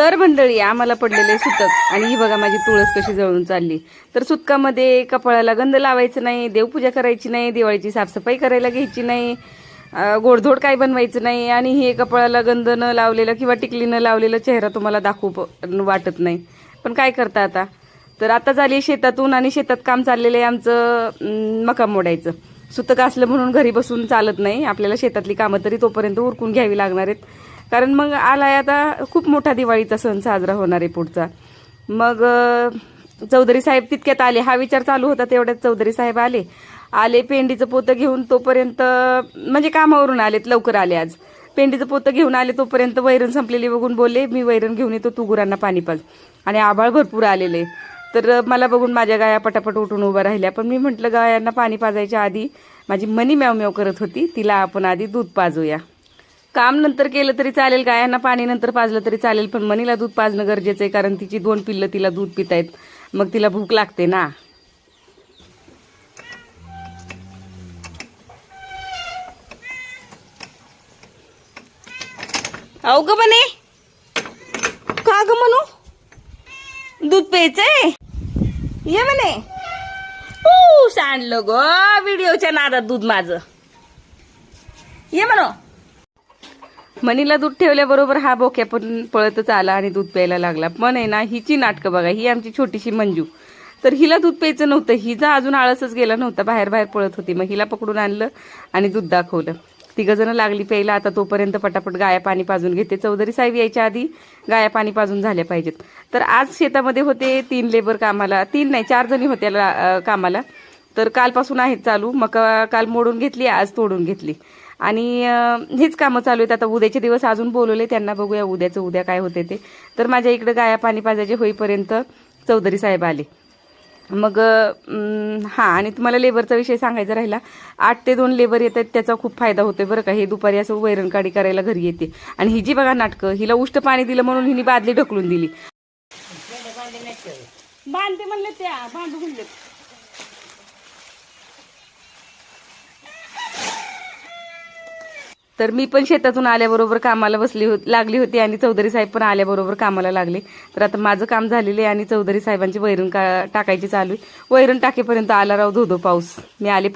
तर मंडळी आम्हाला पडलेले सुतक. आणि ही बघा माझी तुळस कशी जळून चालली. तर सुतकामध्ये कपाळाला गंध लावायचं नाही देवपूजा करायची नाही दिवाळीची साफसफाई करायला घ्यायची नाही गोडधोड काय बनवायचं नाही आणि हे कपाळाला गंध न लावलेलं किंवा टिकली न लावलेलं चेहरा तुम्हाला दाखवू वाटत नाही. पण काय करता आता? तर आता झाली शेतातून आणि शेतात काम चाललेलं आहे आमचं मका मोडायचं. सुतक असलं म्हणून घरी बसून चालत नाही. आपल्याला शेतातली कामं तरी तोपर्यंत उरकून घ्यावी लागणार आहेत. कारण मग आलाय आता खूप मोठा दिवाळीचा सण साजरा होणार आहे पुढचा. मग चौधरी साहेब तितक्यात आले. हा विचार चालू होता तेवढ्यात चौधरी साहेब आले. आले पेंडीचं पोतं घेऊन तोपर्यंत म्हणजे कामावरून आलेत लवकर आले आज. पेंडीचं पोतं घेऊन आले तोपर्यंत वैरण संपलेली बघून बोलले मी वैरण घेऊन येतो तू गुरांना पाणी पाज. आणि आभाळ भरपूर आलेले. तर मला बघून माझ्या गाया पटापट उठून उभ्या राहिल्या. पण मी म्हटलं गायांना पाणी पाजायच्या आधी माझी मनी म्याव म्याव करत होती. तिला आपण आधी दूध पाजूया. काम नंतर केलं तरी चालेल गायांना पाणी नंतर पाजलं तरी चालेल पण मनीला दूध पाजणं गरजेचं आहे कारण तिची दोन पिल्लं तिला दूध पितायत. मग तिला भूक लागते ना. अहो ग म्हणे का ग म्हणू दूध प्यायचंय? ये म्हणे सांडलं ग व्हिडिओच्या नादात दूध माझं. ये म्हणू मनीला दूध ठेवल्याबरोबर हा बोक्या पण पळतच आला आणि दूध प्यायला लागला. पण आहे ना हिची नाटकं बघा ही आमची छोटीशी मंजू. तर हिला दूध प्यायचं नव्हतं हिचा अजून आळसच गेला नव्हता बाहेर बाहेर पळत होती. मग हिला पकडून आणलं आणि दूध दाखवलं. तिघ जण लागली प्यायला आता तोपर्यंत पटापट गाया पाणी पाजून घेते. चौधरी साहेब यायच्या आधी गाया पाणी पाजून झाल्या पाहिजेत. तर आज शेतामध्ये होते तीन लेबर कामाला तीन नाही चार जणी होत्या कामाला. तर कालपासून आहेत चालू. मका काल मोडून घेतली आज तोडून घेतली. आणि हीच हेच कामं चालू आहेत. आता उद्याचे दिवस अजून बोलवले त्यांना बघूया उद्याचं उद्या काय होते ते. तर माझ्या इकडं गाया पाणी पाजायचे होईपर्यंत चौधरी साहेब आले. मग हां आणि तुम्हाला लेबरचा विषय सांगायचा राहिला. आठ ते दोन लेबर येतात त्याचा खूप फायदा होतोय बरं का. हे दुपारी असं वैरणकाडी करायला घरी येते. आणि ही जी बघा नाटकं हिला उष्ट पाणी दिलं म्हणून हिने बादली ढकलून दिली. बांधते म्हणले त्या बांधून तर मी पण शेतातून आल्याबरोबर कामाला बसली हो लागली होती आणि चौधरी साहेब पण आल्याबरोबर कामाला लागले. तर आता माझं काम झालेलं आहे आणि चौधरी साहेबांची वैरण का टाकायची चालू आहे. वैरण टाकेपर्यंत आला राव धोधो पाऊस. मी आले